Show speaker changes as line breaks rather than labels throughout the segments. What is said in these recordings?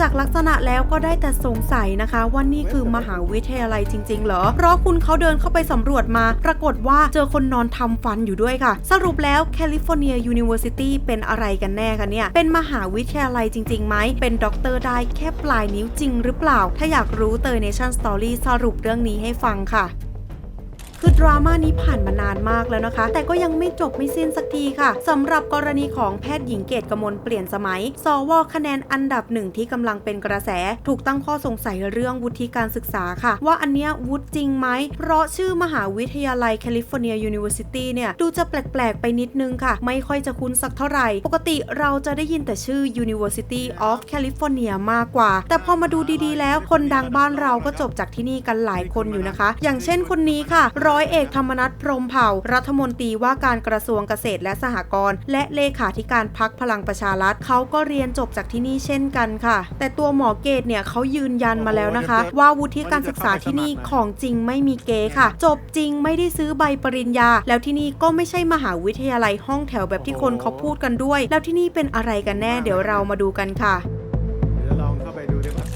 จากลักษณะแล้วก็ได้แต่สงสัยนะคะ ว่านี่คือมหาวิทยาลัยจริง ๆ เหรอ เพราะคุณเขาเดินเข้าไปสำรวจมา ปรากฏว่าเจอคนนอนทำฟันอยู่ด้วยค่ะ สรุปแล้วแคลิฟอร์เนียยูนิเวอร์ซิตี้เป็นอะไรกันแน่คะเนี่ย เป็นมหาวิทยาลัยจริงๆไหม เป็นด็อกเตอร์ได้แค่ปลายนิ้วจริงหรือเปล่า ถ้าอยากรู้เตยเนชั่นสตอรี่สรุปเรื่องนี้ให้ฟังค่ะ คือดราม่านี้ผ่านมานานมากแล้วนะคะ แต่ก็ยังไม่จบไม่สิ้นสักทีค่ะสำหรับกรณีของแพทย์หญิงเกตกมลเปลี่ยนสมัย สวคะแนนอันดับหนึ่งที่กำลังเป็นกระแส ถูกตั้งข้อสงสัยเรื่องวุฒิการศึกษาค่ะ ว่าอันเนี้ยวุฒิจริงไหม เพราะชื่อมหาวิทยาลัยแคลิฟอร์เนียยูนิเวอร์ซิตี้เนี่ยดูจะแปลกๆ ไปนิดนึงค่ะ ไม่ค่อยจะคุ้นสักเท่าไหร่ ปกติเราจะได้ยินแต่ชื่อ University of California มากกว่า แต่พอมาดูดีๆ แล้วคนดังบ้านเราก็จบจากที่นี่กันหลายคนอยู่นะคะ อย่างเช่นคนนี้ค่ะรอยเอกธรรมนัฐพรหมเผ่า รัฐมนตรีว่าการกระทรวงเกษตรและสหกรณ์และเลขาธิการพักพลังประชารัฐเขาก็เรียนจบจากที่นี่เช่นกันค่ะ แต่ตัวหมอเกตเนี่ยเขายืนยันมาแล้วนะคะ ว่าวุฒิการศึกษาที่นี่ของจริงไม่มีเก๊ค่ะ จบจริงไม่ได้ซื้อใบปริญญา แล้วที่นี่ก็ไม่ใช่มหาวิทยาลัยห้องแถวแบบที่คนเขาพูดกันด้วย แล้วที่นี่เป็นอะไรกันแน่ เดี๋ยวเรามาดูกันค่ะ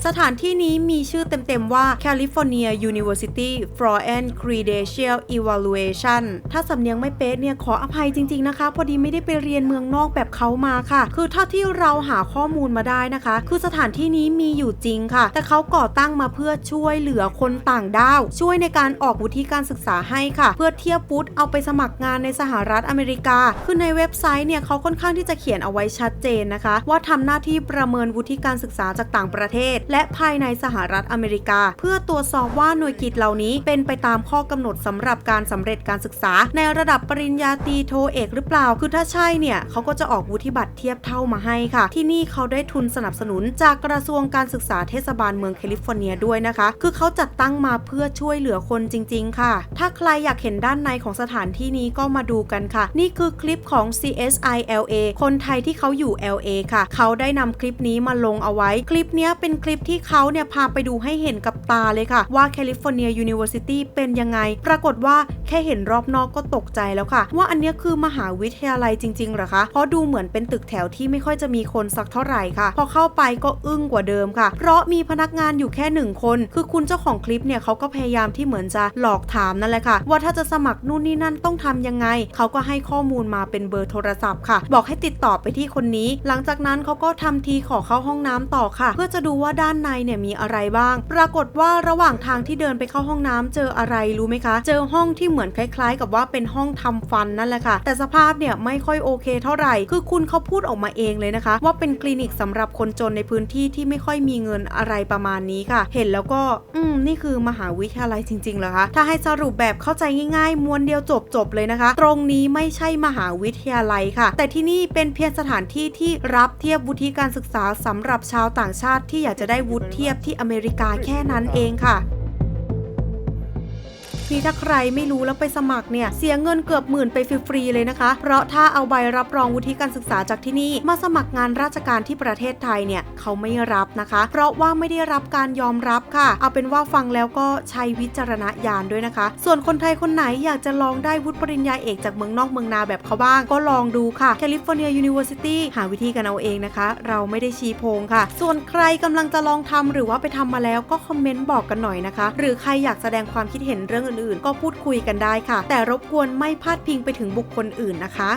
สถานที่นี้มีชื่อเต็มๆว่า California University for and Credential Evaluation ถ้าสำเนียงไม่เป๊ะเนี่ยขออภัยจริงๆนะคะ พอดีไม่ได้ไปเรียนเมืองนอกแบบเขามาค่ะ คือเท่าที่เราหาข้อมูลมาได้นะคะ คือสถานที่นี้มีอยู่จริงค่ะ แต่เขาก่อตั้งมาเพื่อช่วยเหลือคนต่างด้าว ช่วยในการออกวุฒิการศึกษาให้ค่ะ เพื่อเทียบวุฒิเอาไปสมัครงานในสหรัฐอเมริกา คือในเว็บไซต์เนี่ยเขาค่อนข้างที่จะเขียนเอาไว้ชัดเจนนะคะ ว่าทำหน้าที่ประเมินวุฒิการศึกษาจากต่างประเทศและภายในสหรัฐอเมริกา เพื่อตรวจสอบว่าหน่วยกิจเหล่านี้เป็นไปตามข้อกำหนดสำหรับการสำเร็จการศึกษา ในระดับปริญญาตรีโทเอกหรือเปล่า คือถ้าใช่เนี่ยเขาก็จะออกวุฒิบัตรเทียบเท่ามาให้ค่ะ ที่นี่เขาได้ทุนสนับสนุน จากกระทรวงการศึกษาเทศบาลเมืองแคลิฟอร์เนียด้วยนะคะ คือเขาจัดตั้งมาเพื่อช่วยเหลือคนจริง ๆ ค่ะ ถ้าใครอยากเห็นด้านในของสถานที่นี้ก็มาดูกันค่ะ นี่คือคลิปของ CSI LA คนไทยที่เขาอยู่ LA ค่ะ เขาได้นำคลิปนี้มาลงเอาไว้ คลิปนี้เป็นคลิปที่เขาเนี่ยพาไปดูให้เห็นกับตาเลยค่ะ ว่าแคลิฟอร์เนียยูนิเวอร์ซิตี้เป็นยังไง ปรากฏว่าแค่เห็นรอบนอกก็ตกใจแล้วค่ะ ว่าอันนี้คือมหาวิทยาลัยจริงๆหรอคะ เพราะดูเหมือนเป็นตึกแถวที่ไม่ค่อยจะมีคนสักเท่าไหร่ค่ะ พอเข้าไปก็อึ้งกว่าเดิมค่ะ เพราะมีพนักงานอยู่แค่หนึ่งคน คือคุณเจ้าของคลิปเนี่ยเขาก็พยายามที่เหมือนจะหลอกถามนั่นแหละค่ะ ว่าถ้าจะสมัครนู่นนี่นั่นต้องทำยังไง เขาก็ให้ข้อมูลมาเป็นเบอร์โทรศัพท์ค่ะ บอกให้ติดต่อไปที่คนนี้ หลังจากนั้นเขาก็ทำทีขอเข้าห้องน้ำต่อค่ะ เพื่อจะดูว่าด้านในเนี่ยมีอะไรบ้าง ปรากฏว่าระหว่างทางที่เดินไปเข้าห้องน้ำเจออะไรรู้ไหมคะ เจอห้องที่เหมือนคล้าย ๆ กับว่าเป็นห้องทำฟันนั่นแหละค่ะ แต่สภาพเนี่ยไม่ค่อยโอเคเท่าไหร่ คือคุณเขาพูดออกมาเองเลยนะคะ ว่าเป็นคลินิกสำหรับคนจนในพื้นที่ที่ไม่ค่อยมีเงินอะไรประมาณนี้ค่ะ เห็นแล้วก็ อืม นี่คือมหาวิทยาลัยจริงๆเหรอคะ ถ้าให้สรุปแบบเข้าใจง่ายๆ มวนเดียวจบๆเลยนะคะ ตรงนี้ไม่ใช่มหาวิทยาลัยค่ะ แต่ที่นี่เป็นเพียงสถานที่ที่รับเทียบวุฒิการศึกษาสำหรับชาวต่างชาติที่อยากจะได้ได้วุฒิเทียบที่อเมริกาแค่นั้นเองค่ะ นี่ถ้าใครไม่รู้แล้วไปสมัครเนี่ย เสียเงินเกือบหมื่นไปฟรีๆเลยนะคะ เพราะถ้าเอาใบรับรองวุฒิการศึกษาจากที่นี่ มาสมัครงานราชการที่ประเทศไทยเนี่ยเขาไม่รับนะคะ เพราะว่าไม่ได้รับการยอมรับค่ะ เอาเป็นว่าฟังแล้วก็ใช้วิจารณญาณด้วยนะคะ ส่วนคนไทยคนไหนอยากจะลองได้วุฒิปริญญาเอกจากเมืองนอกเมืองนาแบบเขาบ้าง ก็ลองดูค่ะ California University หาวิธีกันเอาเองนะคะ เราไม่ได้ชี้โพงค่ะ ส่วนใครกำลังจะลองทำหรือว่าไปทำมาแล้วก็คอมเมนต์บอกกันหน่อยนะคะ หรือใครอยากแสดงความคิดเห็นเรื่องอื่นๆ ก็พูดคุยกันได้ค่ะ แต่รบกวนไม่พาดพิงไปถึงบุคคลอื่นนะคะ